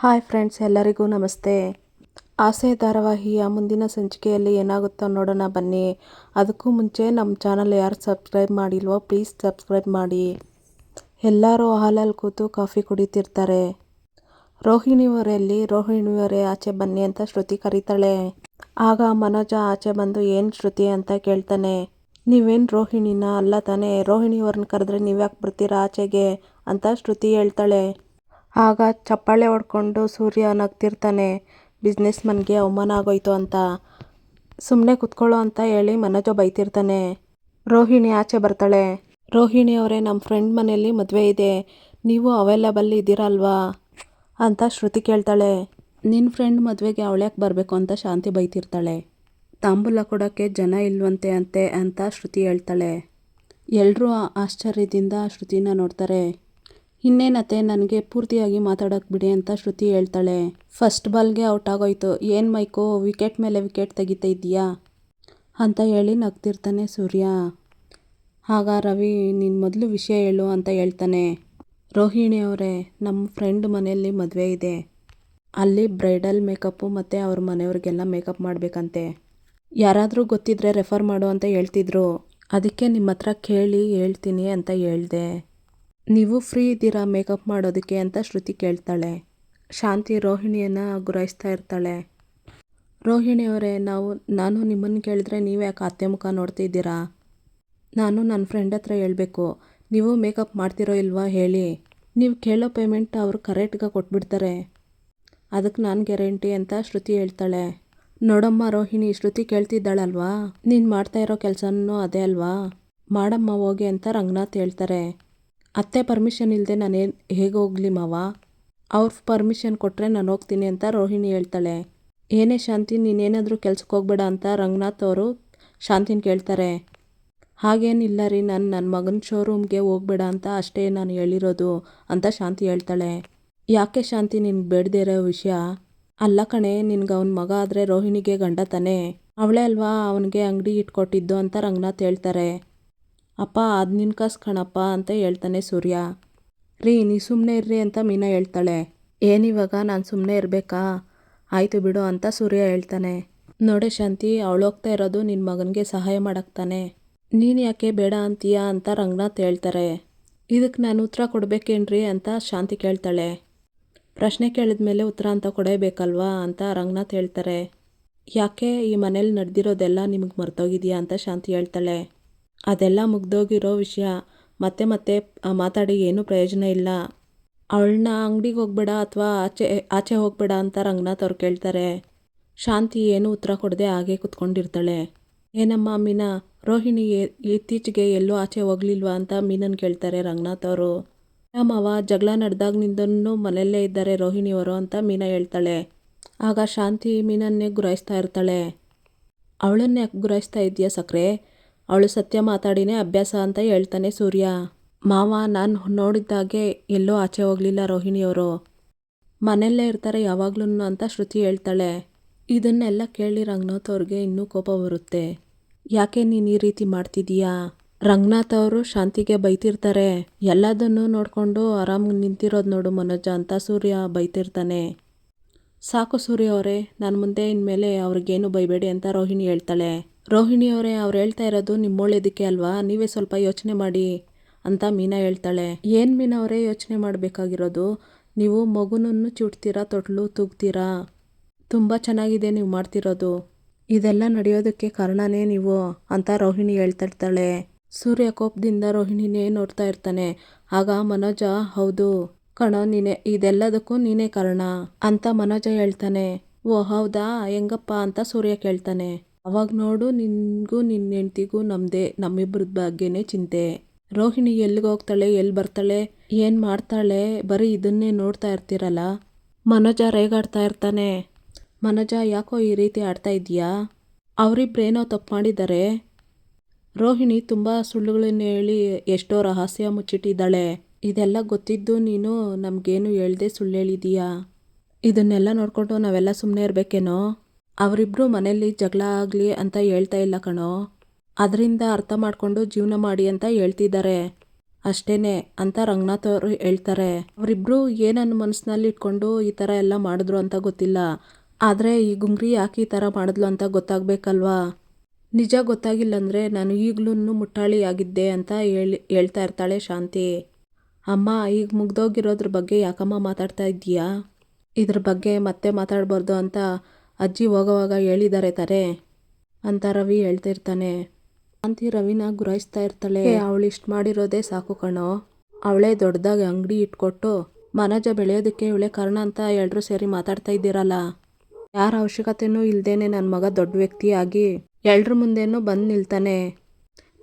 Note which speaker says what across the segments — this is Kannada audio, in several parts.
Speaker 1: ಹಾಯ್ ಫ್ರೆಂಡ್ಸ್, ಎಲ್ಲರಿಗೂ ನಮಸ್ತೆ. ಆಸೆ ಧಾರಾವಾಹಿಯ ಮುಂದಿನ ಸಂಚಿಕೆಯಲ್ಲಿ ಏನಾಗುತ್ತೋ ನೋಡೋಣ ಬನ್ನಿ. ಅದಕ್ಕೂ ಮುಂಚೆ ನಮ್ಮ ಚಾನಲ್ ಯಾರು ಸಬ್ಸ್ಕ್ರೈಬ್ ಮಾಡಿಲ್ವೋ ಪ್ಲೀಸ್ ಸಬ್ಸ್ಕ್ರೈಬ್ ಮಾಡಿ. ಎಲ್ಲರೂ ಹಾಲಲ್ಲಿ ಕೂತು ಕಾಫಿ ಕುಡಿತಿರ್ತಾರೆ. ರೋಹಿಣಿಯವರಲ್ಲಿ ರೋಹಿಣಿಯವರೇ ಆಚೆ ಬನ್ನಿ ಅಂತ ಶ್ರುತಿ ಕರೀತಾಳೆ. ಆಗ ಮನೋಜ ಆಚೆ ಬಂದು, ಏನು ಶ್ರುತಿ ಅಂತ ಕೇಳ್ತಾನೆ. ನೀವೇನು ರೋಹಿಣಿನ? ಅಲ್ಲ ತಾನೇ, ರೋಹಿಣಿಯವ್ರನ್ನ ಕರೆದ್ರೆ ನೀವ್ಯಾಕೆ ಬರ್ತೀರಾ ಆಚೆಗೆ? ಅಂತ ಶ್ರುತಿ ಹೇಳ್ತಾಳೆ. ಆಗ ಚಪ್ಪಾಳೆ ಹೊಡ್ಕೊಂಡು ಸೂರ್ಯ ನಗ್ತಿರ್ತಾನೆ ಬಿಸ್ನೆಸ್ ಮನ್ಗೆ ಅವಮಾನ ಆಗೋಯ್ತು ಅಂತ. ಸುಮ್ಮನೆ ಕುತ್ಕೊಳ್ಳೋ ಅಂತ ಹೇಳಿ ಮನೋಜ ಬೈತಿರ್ತಾನೆ. ರೋಹಿಣಿ ಆಚೆ ಬರ್ತಾಳೆ. ರೋಹಿಣಿ ಅವರೇ ನಮ್ಮ ಫ್ರೆಂಡ್ ಮನೆಯಲ್ಲಿ ಮದುವೆ ಇದೆ. ನೀವು ಅವೈಲಬಲ್ ಇದ್ದೀರಲ್ವಾ? ಅಂತ ಶ್ರುತಿ ಕೇಳ್ತಾಳೆ. ನಿನ್ನ ಫ್ರೆಂಡ್ ಮದುವೆಗೆ ಅವಳ್ಯಾಕೆ ಬರಬೇಕು ಅಂತ ಶಾಂತಿ ಬೈತಿರ್ತಾಳೆ. ತಾಂಬೂಲ ಕೊಡೋಕ್ಕೆ ಜನ ಇಲ್ವಂತೆ ಅಂತೆ ಅಂತ ಶ್ರುತಿ ಹೇಳ್ತಾಳೆ. ಎಲ್ಲರೂ ಆಶ್ಚರ್ಯದಿಂದ ಶ್ರುತಿನ ನೋಡ್ತಾರೆ. ಇನ್ನೇನತ್ತೆ, ನನಗೆ ಪೂರ್ತಿಯಾಗಿ ಮಾತಾಡೋಕೆ ಬಿಡಿ ಅಂತ ಶ್ರುತಿ ಹೇಳ್ತಾಳೆ. ಫಸ್ಟ್ ಬಾಲ್ಗೆ ಔಟ್ ಆಗೋಯ್ತು. ಏನು ಮೈಕು? ವಿಕೆಟ್ ಮೇಲೆ ವಿಕೆಟ್ ತೆಗಿತಾ ಇದೀಯಾ ಅಂತ ಹೇಳಿ ನಗ್ತಿರ್ತಾನೆ ಸೂರ್ಯ. ಆಗ ರವಿ ನಿನ್ನ ಮೊದಲು ವಿಷಯ ಹೇಳು ಅಂತ ಹೇಳ್ತಾನೆ. ರೋಹಿಣಿ ಅವರೇ ನಮ್ಮ ಫ್ರೆಂಡ್ ಮನೆಯಲ್ಲಿ ಮದುವೆ ಇದೆ. ಅಲ್ಲಿ ಬ್ರೈಡಲ್ ಮೇಕಪ್ಪು ಮತ್ತು ಅವ್ರ ಮನೆಯವ್ರಿಗೆಲ್ಲ ಮೇಕಪ್ ಮಾಡಬೇಕಂತೆ. ಯಾರಾದರೂ ಗೊತ್ತಿದ್ರೆ ರೆಫರ್ ಮಾಡು ಅಂತ ಹೇಳ್ತಿದ್ರು. ಅದಕ್ಕೆ ನಿಮ್ಮ ಹತ್ರ ಕೇಳಿ ಹೇಳ್ತೀನಿ ಅಂತ ಹೇಳ್ದೆ. ನೀವು ಫ್ರೀ ಇದ್ದೀರಾ ಮೇಕಪ್ ಮಾಡೋದಕ್ಕೆ ಅಂತ ಶ್ರುತಿ ಕೇಳ್ತಾಳೆ. ಶಾಂತಿ ರೋಹಿಣಿಯನ್ನು ಗುರಾಯಿಸ್ತಾ ಇರ್ತಾಳೆ. ರೋಹಿಣಿಯವರೇ ನಾವು, ನಾನು ನಿಮ್ಮನ್ನು ಕೇಳಿದ್ರೆ ನೀವು ಯಾಕೆ ಅತ್ತೆ ಮುಖ ನೋಡ್ತಿದ್ದೀರಾ ನಾನು ನನ್ನ ಫ್ರೆಂಡ್ ಹತ್ರ ಹೇಳಬೇಕು. ನೀವು ಮೇಕಪ್ ಮಾಡ್ತಿರೋ ಇಲ್ವಾ ಹೇಳಿ. ನೀವು ಕೇಳೋ ಪೇಮೆಂಟ್ ಅವರು ಕರೆಕ್ಟ್ಗೆ ಕೊಟ್ಬಿಡ್ತಾರೆ. ಅದಕ್ಕೆ ನಾನು ಗ್ಯಾರಂಟಿ ಅಂತ ಶ್ರುತಿ ಹೇಳ್ತಾಳೆ. ನೋಡಮ್ಮ ರೋಹಿಣಿ, ಶ್ರುತಿ ಕೇಳ್ತಿದ್ದಾಳಲ್ವಾ? ನೀನು ಮಾಡ್ತಾ ಇರೋ ಕೆಲಸನೂ ಅದೇ ಅಲ್ವಾ? ಮಾಡಮ್ಮ ಹೋಗಿ ಅಂತ ರಂಗನಾಥ್ ಹೇಳ್ತಾರೆ. ಅತ್ತೆ ಪರ್ಮಿಷನ್ ಇಲ್ಲದೆ ನಾನೇನು ಹೇಗೆ ಹೋಗಲಿ ಮಾವ? ಅವ್ರ ಪರ್ಮಿಷನ್ ಕೊಟ್ಟರೆ ನಾನು ಹೋಗ್ತೀನಿ ಅಂತ ರೋಹಿಣಿ ಹೇಳ್ತಾಳೆ. ಏನೇ ಶಾಂತಿ ನೀನೇನಾದರೂ ಕೆಲ್ಸಕ್ಕೆ ಹೋಗ್ಬೇಡ ಅಂತ ರಂಗನಾಥ್ ಅವರು ಶಾಂತಿನ ಕೇಳ್ತಾರೆ. ಹಾಗೇನಿಲ್ಲ ರೀ, ನಾನು ನನ್ನ ಮಗನ ಶೋರೂಮ್ಗೆ ಹೋಗ್ಬೇಡ ಅಂತ ಅಷ್ಟೇ ನಾನು ಹೇಳಿರೋದು ಅಂತ ಶಾಂತಿ ಹೇಳ್ತಾಳೆ. ಯಾಕೆ ಶಾಂತಿ ನಿನ್ಗೆ ಬೇಡದೇ ಇರೋ ವಿಷಯ? ಅಲ್ಲ ಕಣೆ, ನಿನ್ಗೆ ಅವನ ಮಗ ಆದರೆ ರೋಹಿಣಿಗೆ ಗಂಡ ತಾನೆ? ಅವಳೇ ಅಲ್ವಾ ಅವನಿಗೆ ಅಂಗಡಿ ಇಟ್ಕೊಟ್ಟಿದ್ದು ಅಂತ ರಂಗನಾಥ್ ಹೇಳ್ತಾರೆ. ಅಪ್ಪ, ಅದು ನಿನ್ನ ಕಾಸು ಕಣಪ್ಪ ಅಂತ ಹೇಳ್ತಾನೆ ಸೂರ್ಯ. ರೀ, ನೀ ಸುಮ್ಮನೆ ಇರ್ರಿ ಅಂತ ಮೀನಾ ಹೇಳ್ತಾಳೆ. ಏನಿವಾಗ ನಾನು ಸುಮ್ಮನೆ ಇರಬೇಕಾ? ಆಯಿತು ಬಿಡು ಅಂತ ಸೂರ್ಯ ಹೇಳ್ತಾನೆ. ನೋಡೆ ಶಾಂತಿ, ಅವಳು ಹೋಗ್ತಾ ಇರೋದು ನಿನ್ನ ಮಗನಿಗೆ ಸಹಾಯ ಮಾಡಕ್ತಾನೆ. ನೀನು ಯಾಕೆ ಬೇಡ ಅಂತೀಯಾ ಅಂತ ರಂಗನಾಥ್ ಹೇಳ್ತಾರೆ. ಇದಕ್ಕೆ ನಾನು ಉತ್ತರ ಕೊಡಬೇಕೇನ್ರಿ ಅಂತ ಶಾಂತಿ ಕೇಳ್ತಾಳೆ. ಪ್ರಶ್ನೆ ಕೇಳಿದ ಮೇಲೆ ಉತ್ತರ ಅಂತ ಕೊಡಬೇಕಲ್ವಾ ಅಂತ ರಂಗನಾಥ್ ಹೇಳ್ತಾರೆ. ಯಾಕೆ ಈ ಮನೇಲಿ ನಡೆದಿರೋದೆಲ್ಲ ನಿಮಗೆ ಮರ್ತೋಗಿದೆಯಾ ಅಂತ ಶಾಂತಿ ಹೇಳ್ತಾಳೆ. ಅದೆಲ್ಲ ಮುಗ್ದೋಗಿರೋ ವಿಷಯ. ಮತ್ತೆ ಮತ್ತೆ ಮಾತಾಡಿ ಏನೂ ಪ್ರಯೋಜನ ಇಲ್ಲ. ಅವಳನ್ನ ಅಂಗಡಿಗೆ ಹೋಗ್ಬೇಡ ಅಥವಾ ಆಚೆ ಆಚೆ ಹೋಗ್ಬೇಡ ಅಂತ ರಂಗನಾಥ್ ಅವ್ರು ಕೇಳ್ತಾರೆ. ಶಾಂತಿ ಏನೂ ಉತ್ತರ ಕೊಡದೆ ಹಾಗೆ ಕುತ್ಕೊಂಡಿರ್ತಾಳೆ. ಏನಮ್ಮ ಮೀನಾ, ರೋಹಿಣಿ ಇತ್ತೀಚೆಗೆ ಎಲ್ಲೂ ಆಚೆ ಹೋಗ್ಲಿಲ್ವಾ ಅಂತ ಮೀನನ್ ಕೇಳ್ತಾರೆ ರಂಗನಾಥ್ ಅವರು. ಮಾವ ಜಗಳ ನಡೆದಾಗ್ನಿಂದನೂ ಮನೆಯಲ್ಲೇ ಇದ್ದಾರೆ ರೋಹಿಣಿಯವರು ಅಂತ ಮೀನಾ ಹೇಳ್ತಾಳೆ. ಆಗ ಶಾಂತಿ ಮೀನನ್ನೇ ಗುರಾಯಿಸ್ತಾ ಇರ್ತಾಳೆ. ಅವಳನ್ನೇ ಗುರಾಯಿಸ್ತಾ ಇದೆಯಾ ಸಕ್ರೆ? ಅವಳು ಸತ್ಯ ಮಾತಾಡಿನೇ ಅಭ್ಯಾಸ ಅಂತ ಹೇಳ್ತಾನೆ ಸೂರ್ಯ. ಮಾವ, ನಾನು ನೋಡಿದ್ದಾಗೆ ಎಲ್ಲೋ ಆಚೆ ಹೋಗಲಿಲ್ಲ ರೋಹಿಣಿಯವರು. ಮನೆಯಲ್ಲೇ ಇರ್ತಾರೆ ಯಾವಾಗ್ಲೂ ಅಂತ ಶ್ರುತಿ ಹೇಳ್ತಾಳೆ. ಇದನ್ನೆಲ್ಲ ಕೇಳಿ ರಂಗನಾಥ್ ಅವ್ರಿಗೆ ಇನ್ನೂ ಕೋಪ ಬರುತ್ತೆ. ಯಾಕೆ ನೀನು ಈ ರೀತಿ ಮಾಡ್ತಿದ್ದೀಯಾ ರಂಗನಾಥ್ ಅವರು ಶಾಂತಿಗೆ ಬೈತಿರ್ತಾರೆ. ಎಲ್ಲದನ್ನು ನೋಡಿಕೊಂಡು ಆರಾಮಾಗಿ ನಿಂತಿರೋದು ನೋಡು ಮನೋಜ ಅಂತ ಸೂರ್ಯ ಬೈತಿರ್ತಾನೆ. ಸಾಕು ಸೂರ್ಯ ಅವರೇ, ನಾನು ಮುಂದೆ ಇನ್ಮೇಲೆ ಅವ್ರಿಗೇನು ಬೈಬೇಡಿ ಅಂತ ರೋಹಿಣಿ ಹೇಳ್ತಾಳೆ. ರೋಹಿಣಿ ಅವರೇ, ಅವ್ರು ಹೇಳ್ತಾ ಇರೋದು ನಿಮ್ಮೊಳ್ಳೇದಕ್ಕೆ ಅಲ್ವಾ? ನೀವೇ ಸ್ವಲ್ಪ ಯೋಚನೆ ಮಾಡಿ ಅಂತ ಮೀನಾ ಹೇಳ್ತಾಳೆ. ಏನು ಮೀನಾ ಅವರೇ, ಯೋಚನೆ ಮಾಡಬೇಕಾಗಿರೋದು? ನೀವು ಮಗುನನ್ನು ಚುಟ್ತೀರಾ ತೊಟ್ಲು ತೂಗ್ತೀರಾ? ತುಂಬ ಚೆನ್ನಾಗಿದೆ ನೀವು ಮಾಡ್ತಿರೋದು. ಇದೆಲ್ಲ ನಡೆಯೋದಕ್ಕೆ ಕಾರಣನೇ ನೀವು ಅಂತ ರೋಹಿಣಿ ಹೇಳ್ತಿರ್ತಾಳೆ. ಸೂರ್ಯ ಕೋಪದಿಂದ ರೋಹಿಣಿನೇ ನೋಡ್ತಾ ಇರ್ತಾನೆ. ಆಗ ಮನೋಜ, ಹೌದು ಕಣೋ ನೀನೆ, ಇದೆಲ್ಲದಕ್ಕೂ ನೀನೇ ಕಾರಣ ಅಂತ ಮನೋಜ ಹೇಳ್ತಾನೆ. ಓ ಹೌದಾ? ಹೆಂಗಪ್ಪ ಅಂತ ಸೂರ್ಯ ಕೇಳ್ತಾನೆ. ಅವಾಗ ನೋಡು ನಿನಗೂ ನಿನ್ನ ಹೆಂಡ್ತಿಗೂ ನಮ್ಮದೇ ನಮ್ಮಿಬ್ಬರದ ಬಗ್ಗೆನೇ ಚಿಂತೆ. ರೋಹಿಣಿ ಎಲ್ಲಿಗೆ ಹೋಗ್ತಾಳೆ ಎಲ್ಲಿ ಬರ್ತಾಳೆ, ಏನು ಮಾಡ್ತಾಳೆ, ಬರೀ ಇದನ್ನೇ ನೋಡ್ತಾ ಇರ್ತೀರಲ್ಲ? ಮನೋಜ ರೇಗಾಡ್ತಾ ಇರ್ತಾನೆ. ಮನೋಜ ಯಾಕೋ ಈ ರೀತಿ ಆಡ್ತಾ ಇದೆಯಾ ಅವರಿಬ್ಬರೇನೋ ತಪ್ಪು ಮಾಡಿದ್ದಾರೆ. ರೋಹಿಣಿ ತುಂಬ ಸುಳ್ಳುಗಳನ್ನ ಹೇಳಿ ಎಷ್ಟೋ ರಹಸ್ಯ ಮುಚ್ಚಿಟ್ಟಿದ್ದಾಳೆ. ಇದೆಲ್ಲ ಗೊತ್ತಿದ್ದು ನೀನು ನಮಗೇನು ಹೇಳ್ದೆ ಸುಳ್ಳು ಹೇಳಿದೀಯಾ? ಇದನ್ನೆಲ್ಲ ನೋಡಿಕೊಂಡು ನಾವೆಲ್ಲ ಸುಮ್ಮನೆ ಇರಬೇಕೇನೋ? ಅವರಿಬ್ಬರು ಮನೆಯಲ್ಲಿ ಜಗಳ ಆಗಲಿ ಅಂತ ಹೇಳ್ತಾ ಇಲ್ಲ ಕಣೋ. ಅದರಿಂದ ಅರ್ಥ ಮಾಡಿಕೊಂಡು ಜೀವನ ಮಾಡಿ ಅಂತ ಹೇಳ್ತಿದ್ದಾರೆ. ಅಷ್ಟೇನೆ ಅಂತ ರಂಗನಾಥ್ ಅವರು ಹೇಳ್ತಾರೆ. ಅವರಿಬ್ಬರು ಏನನ್ನ ಮನಸ್ಸಿನಲ್ಲಿ ಇಟ್ಕೊಂಡು ಈ ಥರ ಎಲ್ಲ ಮಾಡಿದ್ರು ಅಂತ ಗೊತ್ತಿಲ್ಲ. ಆದರೆ ಈ ಗುಂಗ್ರಿ ಯಾಕೆ ಈ ಥರ ಮಾಡಿದ್ಲು ಅಂತ ಗೊತ್ತಾಗಬೇಕಲ್ವಾ? ನಿಜ ಗೊತ್ತಾಗಿಲ್ಲ ಅಂದರೆ ನಾನು ಈಗಲೂ ಮುಟ್ಟಾಳಿಯಾಗಿದ್ದೆ ಅಂತ ಹೇಳಿ, ಹೇಳ್ತಾ ಇರ್ತಾಳೆ ಶಾಂತಿ. ಅಮ್ಮ, ಈಗ ಮುಗ್ದೋಗಿರೋದ್ರ ಬಗ್ಗೆ ಯಾಕಮ್ಮ ಮಾತಾಡ್ತಾ ಇದ್ದೀಯಾ? ಇದ್ರ ಬಗ್ಗೆ ಮತ್ತೆ ಮಾತಾಡಬಾರ್ದು ಅಂತ ಅಜ್ಜಿ ಹೋಗೋವಾಗ ಹೇಳಿದ್ದಾರೆ ತಾರೆ ಅಂತ ರವಿ ಹೇಳ್ತಿರ್ತಾನೆ. ಶಾಂತಿ ರವಿನ ಗುರಾಯಿಸ್ತಾ ಇರ್ತಾಳೆ. ಅವಳು ಇಷ್ಟು ಮಾಡಿರೋದೇ ಸಾಕು ಕಣೋ. ಅವಳೇ ದೊಡ್ಡದಾಗಿ ಅಂಗಡಿ ಇಟ್ಕೊಟ್ಟು ಮನಜ ಬೆಳೆಯೋದಕ್ಕೆ ಇವಳೆ ಕಾರಣ ಅಂತ ಎಲ್ಲರೂ ಸೇರಿ ಮಾತಾಡ್ತಾ ಇದ್ದೀರಲ್ಲ. ಯಾರ ಅವಶ್ಯಕತೆನೂ ಇಲ್ದೇನೆ ನನ್ನ ಮಗ ದೊಡ್ಡ ವ್ಯಕ್ತಿಯಾಗಿ ಎಲ್ರ ಮುಂದೆನೂ ಬಂದು ನಿಲ್ತಾನೆ.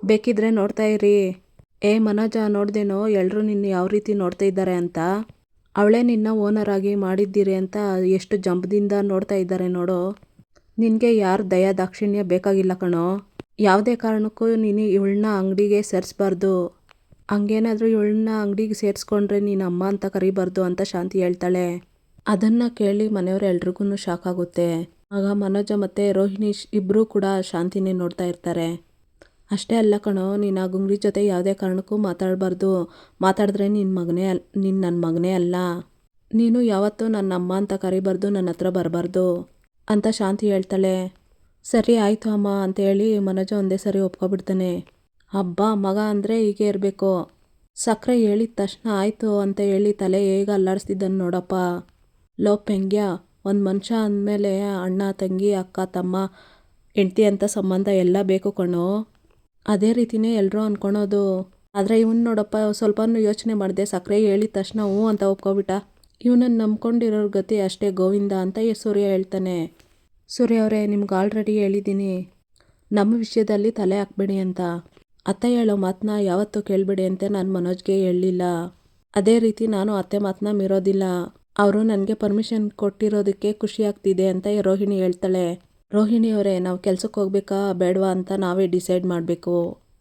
Speaker 1: ಬೇಕಿದ್ರೆ ನೋಡ್ತಾ ಇರಿ. ಏ, ಮನೋಜ, ನೋಡ್ದೇನೋ ಎಲ್ಲರೂ ನಿನ್ನ ಯಾವ ರೀತಿ ನೋಡ್ತಾ ಇದ್ದಾರೆ ಅಂತ. ಅವಳೇ ನಿನ್ನ ಓನರ್ ಆಗಿ ಮಾಡಿದ್ದೀರಿ ಅಂತ ಎಷ್ಟು ಜಂಬದಿಂದ ನೋಡ್ತಾ ಇದ್ದಾರೆ ನೋಡು. ನಿನಗೆ ಯಾರು ದಯಾ ದಾಕ್ಷಿಣ್ಯ ಬೇಕಾಗಿಲ್ಲ ಕಣೋ. ಯಾವುದೇ ಕಾರಣಕ್ಕೂ ನೀನು ಇವಳನ್ನ ಅಂಗಡಿಗೆ ಸೇರಿಸ್ಬಾರ್ದು. ಹಂಗೇನಾದರೂ ಇವಳನ್ನ ಅಂಗಡಿಗೆ ಸೇರಿಸ್ಕೊಂಡ್ರೆ ನೀನು ಅಮ್ಮ ಅಂತ ಕರಿಬಾರ್ದು ಅಂತ ಶಾಂತಿ ಹೇಳ್ತಾಳೆ. ಅದನ್ನು ಕೇಳಿ ಮನೆಯವ್ರು ಎಲ್ರಿಗೂ ಶಾಕ್ ಆಗುತ್ತೆ. ಆಗ ಮನೋಜ ಮತ್ತು ರೋಹಿಣಿ ಇಬ್ಬರೂ ಕೂಡ ಶಾಂತಿನೇ ನೋಡ್ತಾ ಇರ್ತಾರೆ. ಅಷ್ಟೇ ಅಲ್ಲ ಕಣೋ, ನೀನು ಆ ಗುಂಗ್ರಿ ಜೊತೆ ಯಾವುದೇ ಕಾರಣಕ್ಕೂ ಮಾತಾಡಬಾರ್ದು. ಮಾತಾಡಿದ್ರೆ ನಿನ್ನ ಮಗನೇ ಅಲ್, ನೀನು ನನ್ನ ಮಗನೇ ಅಲ್ಲ. ನೀನು ಯಾವತ್ತೂ ನನ್ನ ಅಮ್ಮ ಅಂತ ಕರಿಬಾರ್ದು ನನ್ನ ಹತ್ರ ಬರಬಾರ್ದು ಅಂತ ಶಾಂತಿ ಹೇಳ್ತಾಳೆ. ಸರಿ ಆಯಿತು ಅಮ್ಮ ಅಂತೇಳಿ ಮನೋಜ ಒಂದೇ ಸರಿ ಒಪ್ಕೊಬಿಡ್ತಾನೆ. ಹಬ್ಬ ಮಗ ಅಂದರೆ ಹೀಗೆ ಇರಬೇಕು. ಸಕ್ಕರೆ ಹೇಳಿದ ತಕ್ಷಣ ಆಯಿತು ಅಂತ ಹೇಳಿ ತಲೆ ಹೇಗೆ ಅಲ್ಲಾಡಿಸ್ತಿದ್ದಾನೆ ನೋಡಪ್ಪ. ಲೋ ಪೆಂಗ್ಯ, ಒಂದು ಮನುಷ್ಯ ಅಂದಮೇಲೆ ಅಣ್ಣ, ತಂಗಿ, ಅಕ್ಕ, ತಮ್ಮ, ಹೆಂಡ್ತಿ ಅಂತ ಸಂಬಂಧ ಎಲ್ಲ ಬೇಕು ಕಣೋ. ಅದೇ ರೀತಿನೇ ಎಲ್ಲರೂ ಅನ್ಕೊಳೋದು. ಆದರೆ ಇವನ್ ನೋಡಪ್ಪ, ಸ್ವಲ್ಪನೂ ಯೋಚನೆ ಮಾಡಿದೆ ಸಕ್ಕರೆ ಹೇಳಿದ ತಕ್ಷಣ ಹ್ಞೂ ಅಂತ ಒಪ್ಕೊಬಿಟ್ಟ. ಇವನನ್ನು ನಂಬ್ಕೊಂಡಿರೋರ ಗತಿ ಅಷ್ಟೇ ಗೋವಿಂದ ಅಂತ ಸೂರ್ಯ ಹೇಳ್ತಾನೆ. ಸೂರ್ಯ ಅವರೇ, ನಿಮ್ಗೆ ಆಲ್ರೆಡಿ ಹೇಳಿದ್ದೀನಿ ನಮ್ಮ ವಿಷಯದಲ್ಲಿ ತಲೆ ಹಾಕ್ಬೇಡಿ ಅಂತ. ಅತ್ತೆ ಹೇಳೋ ಮಾತನ್ನ ಯಾವತ್ತೂ ಕೇಳಬೇಡಿ ಅಂತ ನಾನು ಮನೋಜ್ಗೆ ಹೇಳಲಿಲ್ಲ. ಅದೇ ರೀತಿ ನಾನು ಅತ್ತೆ ಮಾತನ್ನ ಮೀರೋದಿಲ್ಲ. ಅವರು ನನಗೆ ಪರ್ಮಿಷನ್ ಕೊಟ್ಟಿರೋದಕ್ಕೆ ಖುಷಿ ಆಗ್ತಿದೆ ಅಂತ ರೋಹಿಣಿ ಹೇಳ್ತಾಳೆ. ರೋಹಿಣಿ ಅವರೇ, ನಾವು ಕೆಲಸಕ್ಕೆ ಹೋಗ್ಬೇಕಾ, ಬೇಡವಾ ಅಂತ ನಾವೇ ಡಿಸೈಡ್ ಮಾಡಬೇಕು.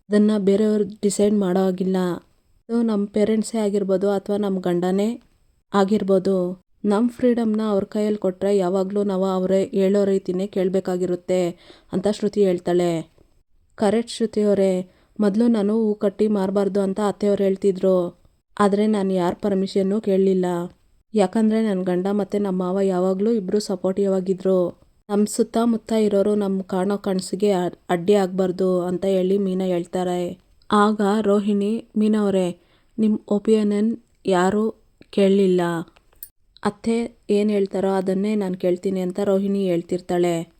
Speaker 1: ಅದನ್ನು ಬೇರೆಯವ್ರು ಡಿಸೈಡ್ ಮಾಡೋ ಹಾಗಿಲ್ಲ ನಮ್ಮ ಪೇರೆಂಟ್ಸೇ ಆಗಿರ್ಬೋದು ಅಥವಾ ನಮ್ಮ ಗಂಡನೇ ಆಗಿರ್ಬೋದು. ನಮ್ಮ ಫ್ರೀಡಮ್ನ ಅವ್ರ ಕೈಯಲ್ಲಿ ಕೊಟ್ಟರೆ ಯಾವಾಗಲೂ ನಾವು ಅವರೇ ಹೇಳೋ ರೀತಿನೇ ಕೇಳಬೇಕಾಗಿರುತ್ತೆ ಅಂತ ಶ್ರುತಿ ಹೇಳ್ತಾಳೆ. ಕರೆಕ್ಟ್ ಶ್ರುತಿ ಅವರೇ, ಮೊದಲು ನಾನು ಹೂ ಕಟ್ಟಿ ಮಾರಬಾರ್ದು ಅಂತ ಅತ್ತೆಯವ್ರು ಹೇಳ್ತಿದ್ರು. ಆದರೆ ನಾನು ಯಾರ ಪರ್ಮಿಷನ್ನು ಕೇಳಲಿಲ್ಲ. ಯಾಕಂದರೆ ನನ್ನ ಗಂಡ ಮತ್ತು ನಮ್ಮ ಮಾವ ಯಾವಾಗಲೂ ಇಬ್ಬರು ಸಪೋರ್ಟಿವ್ ಆಗಿದ್ರು. ನಮ್ಮ ಸುತ್ತಮುತ್ತ ಇರೋರು ನಮ್ಮ ಕಾಣೋ ಕನಸಿಗೆ ಅಡ್ಡಿ ಆಗಬಾರ್ದು ಅಂತ ಹೇಳಿ ಮೀನಾ ಹೇಳ್ತಾರೆ. ಆಗ ರೋಹಿಣಿ, ಮೀನಾ ನಿಮ್ಮ ಒಪಿನಿಯನ್ ಯಾರೂ ಕೇಳಲಿಲ್ಲ. ಅತ್ತೆ ಏನು ಹೇಳ್ತಾರೋ ಅದನ್ನೇ ನಾನು ಕೇಳ್ತೀನಿ ಅಂತ ರೋಹಿಣಿ ಹೇಳ್ತಿರ್ತಾಳೆ.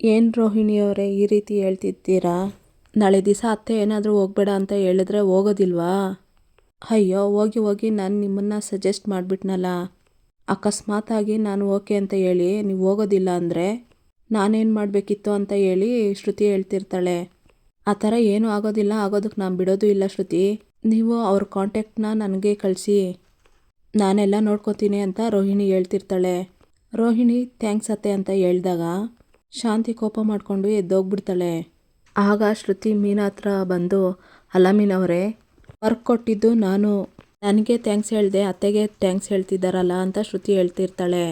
Speaker 1: ಏನು ರೋಹಿಣಿಯವರೇ ಈ ರೀತಿ ಹೇಳ್ತಿದ್ದೀರಾ? ನಾಳೆ ದಿವಸ ಅತ್ತೆ ಏನಾದರೂ ಹೋಗಬೇಡ ಅಂತ ಹೇಳಿದ್ರೆ ಹೋಗೋದಿಲ್ವಾ? ಅಯ್ಯೋ, ಹೋಗಿ ಹೋಗಿ ನಾನು ನಿಮ್ಮನ್ನು ಸಜೆಸ್ಟ್ ಮಾಡಿಬಿಟ್ನಲ್ಲ. ಅಕಸ್ಮಾತಾಗಿ ನಾನು ಓಕೆ ಅಂತ ಹೇಳಿ ನೀವು ಹೋಗೋದಿಲ್ಲ ಅಂದರೆ ನಾನೇನು ಮಾಡಬೇಕಿತ್ತು ಅಂತ ಹೇಳಿ ಶ್ರುತಿ ಹೇಳ್ತಿರ್ತಾಳೆ. ಆ ಥರ ಏನೂ ಆಗೋದಿಲ್ಲ, ಆಗೋದಕ್ಕೆ ನಾನು ಬಿಡೋದು ಇಲ್ಲ ಶ್ರುತಿ. ನೀವು ಅವ್ರ ಕಾಂಟ್ಯಾಕ್ಟ್ನ ನನಗೆ ಕಳಿಸಿ. ನಾನೆಲ್ಲ ನೋಡ್ಕೋತೀನಿ ಅಂತ ರೋಹಿಣಿ ಹೇಳ್ತಿರ್ತಾಳೆ. ರೋಹಿಣಿ, ಥ್ಯಾಂಕ್ಸ್ ಅತ್ತೆ ಅಂತ ಹೇಳಿದಾಗ ಶಾಂತಿ ಕೋಪ ಮಾಡಿಕೊಂಡು ಎದ್ದೋಗ್ಬಿಡ್ತಾಳೆ. ಆಗ ಶ್ರುತಿ ಮೀನಾ ಹತ್ರ ಬಂದು ಅಲ್ಲ ಮೀನವರೇ ವರ್ಕ್ ಕೊಟ್ಟಿದ್ದು ನಾನು. ನನಗೆ ಥ್ಯಾಂಕ್ಸ್ ಹೇಳಿದೆ, ಅತ್ತೆಗೆ ಥ್ಯಾಂಕ್ಸ್ ಹೇಳ್ತಿದ್ದಾರಲ್ಲ ಅಂತ ಶ್ರುತಿ ಹೇಳ್ತಿರ್ತಾಳೆ.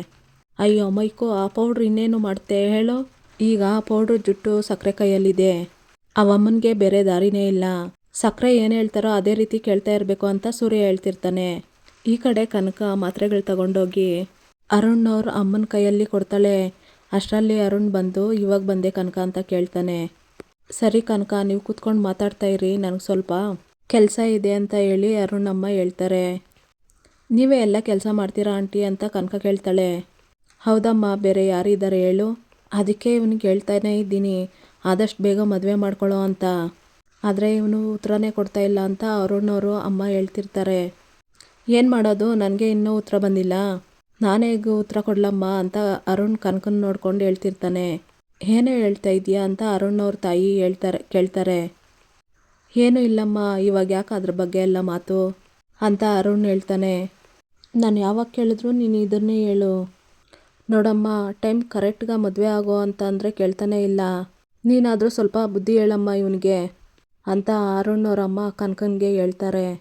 Speaker 1: ಅಯ್ಯೋ, ಮೈಕು, ಆ ಪೌಡ್ರ್ ಇನ್ನೇನು ಮಾಡ್ತೆ ಹೇಳು? ಈಗ ಆ ಪೌಡ್ರ್ ಜುಟ್ಟು ಸಕ್ಕರೆ ಕೈಯಲ್ಲಿದೆ. ಅವಮ್ಮನಿಗೆ ಬೇರೆ ದಾರಿನೇ ಇಲ್ಲ. ಸಕ್ಕರೆ ಏನು ಹೇಳ್ತಾರೋ ಅದೇ ರೀತಿ ಕೇಳ್ತಾ ಇರಬೇಕು ಅಂತ ಸೂರ್ಯ ಹೇಳ್ತಿರ್ತಾನೆ. ಈ ಕಡೆ ಕನಕ ಮಾತ್ರೆಗಳು ತಗೊಂಡೋಗಿ ಅರುಣ್ ಅವ್ರ ಅಮ್ಮನ ಕೈಯಲ್ಲಿ ಕೊಡ್ತಾಳೆ. ಅಷ್ಟರಲ್ಲಿ ಅರುಣ್ ಬಂದು ಇವಾಗ ಬಂದೆ ಕನಕ ಅಂತ ಕೇಳ್ತಾನೆ. ಸರಿ ಕನಕ, ನೀವು ಕೂತ್ಕೊಂಡು ಮಾತಾಡ್ತಾ ಇರಿ, ನನಗೆ ಸ್ವಲ್ಪ ಕೆಲಸ ಇದೆ ಅಂತ ಹೇಳಿ ಅರುಣಮ್ಮ ಹೇಳ್ತಾರೆ. ನೀವೇ ಎಲ್ಲ ಕೆಲಸ ಮಾಡ್ತೀರಾ ಆಂಟಿ ಅಂತ ಕನಕ ಕೇಳ್ತಾಳೆ. ಹೌದಮ್ಮ, ಬೇರೆ ಯಾರಿದ್ದಾರೆ ಹೇಳು. ಅದಕ್ಕೆ ಇವನಿಗೆ ಹೇಳ್ತಾನೆ ಇದ್ದೀನಿ. ಆದಷ್ಟು ಬೇಗ ಮದುವೆ ಮಾಡ್ಕೊಳ್ಳೋ ಅಂತ. ಆದರೆ ಇವನು ಉತ್ತರನೇ ಕೊಡ್ತಾ ಇಲ್ಲ ಅಂತ ಅರುಣವರು ಅಮ್ಮ ಹೇಳ್ತಿರ್ತಾರೆ. ಏನು ಮಾಡೋದು? ನನಗೆ ಇನ್ನೂ ಉತ್ತರ ಬಂದಿಲ್ಲ. ನಾನೇ ಈಗ ಉತ್ತರ ಕೊಡ್ಲಮ್ಮ ಅಂತ ಅರುಣ್ ಕನಕನ ನೋಡ್ಕೊಂಡು ಹೇಳ್ತಿರ್ತಾನೆ. ಏನೇ ಹೇಳ್ತಾ ಇದೆಯಾ ಅಂತ ಅರುಣ್ ಅವ್ರ ತಾಯಿ ಹೇಳ್ತಾರೆ, ಕೇಳ್ತಾರೆ. ಏನೂ ಇಲ್ಲಮ್ಮ, ಇವಾಗ ಯಾಕೆ ಅದ್ರ ಬಗ್ಗೆ ಎಲ್ಲ ಮಾತು? ಅಂತ ಅರುಣ್ ಹೇಳ್ತಾನೆ. ನಾನು ಯಾವಾಗ ಕೇಳಿದ್ರು ನೀನು ಇದನ್ನೇ ಹೇಳು. ನೋಡಮ್ಮ, ಟೈಮ್ ಕರೆಕ್ಟ್ಗೆ ಮದುವೆ ಆಗೋ ಅಂತ ಅಂದರೆ ಕೇಳ್ತಾನೆ ಇಲ್ಲ. ನೀನಾದರೂ ಸ್ವಲ್ಪ ಬುದ್ಧಿ ಹೇಳಮ್ಮ ಇವನಿಗೆ, ಅಂತ ಅರುಣ್ ಅವರಮ್ಮ ಕನಕನ್ಗೆ ಹೇಳ್ತಾರೆ.